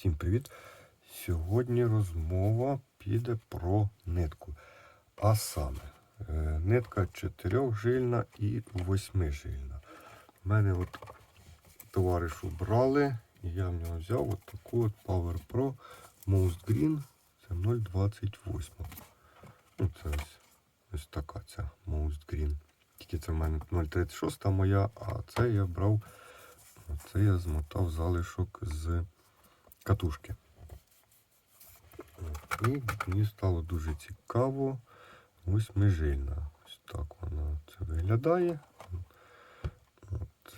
Всім привіт! Сьогодні розмова піде про нитку. А саме, е, нитка чотирьохжильна і восьмижильна. У мене от товаришу брали, і я в нього взяв от таку от Power Pro Most Green. Це 0,28. Ну, це ось, ось така ця Most Green. Тільки це в мене 0,36 моя, а це я брав, це я змотав залишок з катушки. І мені стало дуже цікаво. Восьмижильна. Ось так вона це виглядає.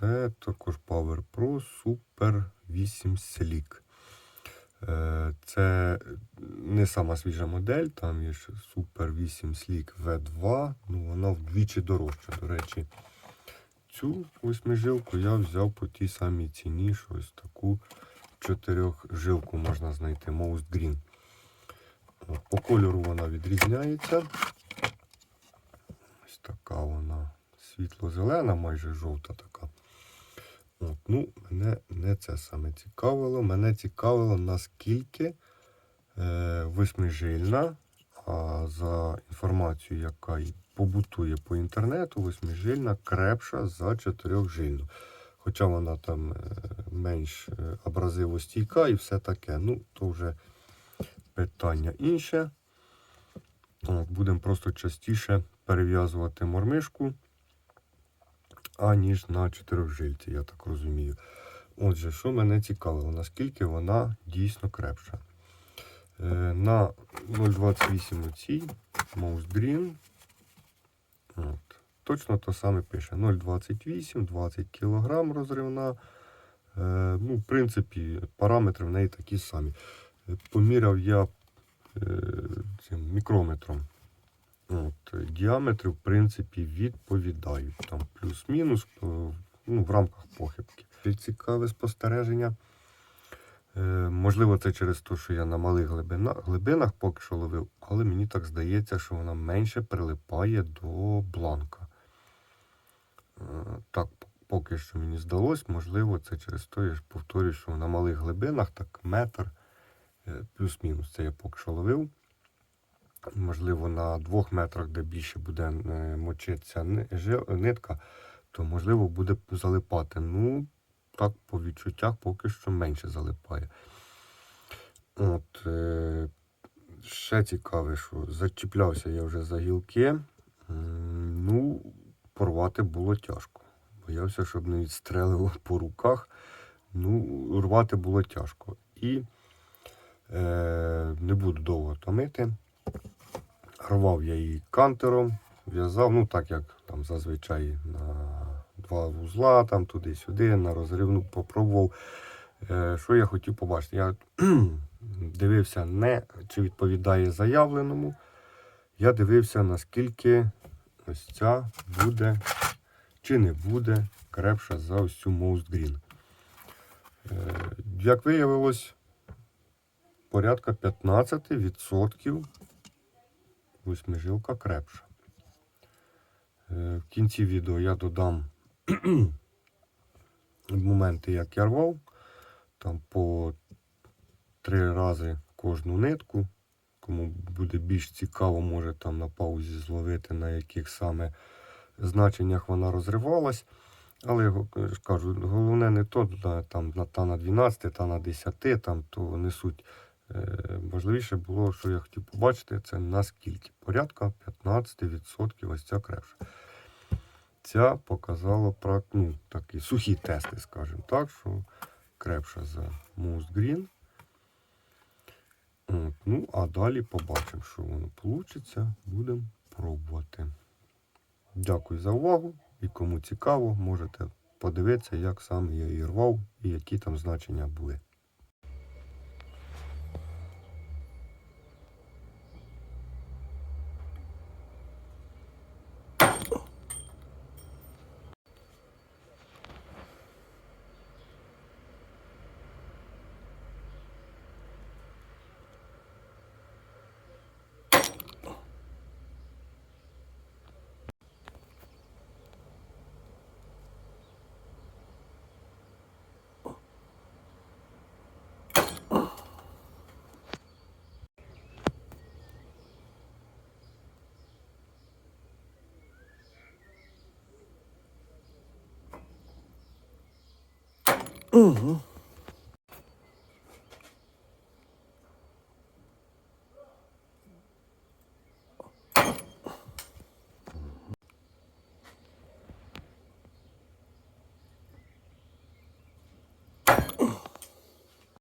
Це також Power Pro Super 8 Slick. Е, Це не сама свіжа модель, там є ще Super 8 Slick V2, ну вона вдвічі дорожча. До речі, цю восьмижилку я взяв по тій самій ціні, що ось таку чотирьохжилку можна знайти Most Green. По кольору вона відрізняється. Ось така вона світло-зелена, майже жовта така. От, ну, Мене не це саме цікавило. Мене цікавило, наскільки е, восьмижильна, а за інформацією, яка побутує по інтернету, восьмижильна крепша за чотирьохжильну. Хоча вона там е, менш е, абразивостійка і все таке. Ну, то вже питання інше. Будемо просто частіше перев'язувати мормишку, аніж на чотирьохжильці, я так розумію. Отже, що мене цікавило, наскільки вона дійсно крепша. Е, на 0,28 оцій Mouse Green. От. Точно то саме пише. 0,28, 20 кг розривна. Е, ну, В принципі, параметри в неї такі самі. Е, Поміряв я е, цим мікрометром. От, Діаметри, в принципі, відповідають. Там плюс-мінус ну, в рамках похибки. Цікаве спостереження. Можливо, це через те, що я на малих глибина, глибинах поки що ловив, але мені так здається, що вона менше прилипає до бланка. Поки що мені здалось, можливо, це через те, я ж повторюю, що на малих глибинах так метр е, плюс-мінус. Це я поки що ловив. Можливо, на двох метрах, де більше буде е, мочитися нитка, то можливо буде залипати. Ну, так, по відчуттях поки що менше залипає. От, е, ще цікаве, що зачіплявся я вже за гілки. Ну, порвати було тяжко. Боявся, щоб не відстрелило по руках. Ну, рвати було тяжко. І е, не буду довго томити. Рвав я її кантером, в'язав, ну так як там зазвичай на два вузла, там туди-сюди, на розривну попробував. Е, що я хотів побачити? Я дивився не чи відповідає заявленому. Я дивився, наскільки ось ця буде чи не буде крепша за ось цю Most Green. Е, як виявилось, порядка 15% восьмижилка крепша. Е, В кінці відео я додам моменти, як я рвав. Там по три рази кожну нитку. Кому буде більш цікаво, може там на паузі зловити, на яких саме значеннях вона розривалась. Але ж кажу, головне не то, там, та на 12, та на 10, там, то не суть. Е, важливіше було, що я хотів побачити, це наскільки. Порядка 15% ось ця крепша. Ця показала ну, такі сухі тести, скажімо так, що крепша за Moose Green. От, ну, а далі побачимо, що воно вийде. Будемо пробувати. Дякую за увагу. І кому цікаво, можете подивитися, як саме я її рвав і які там значення були. 嗯哼。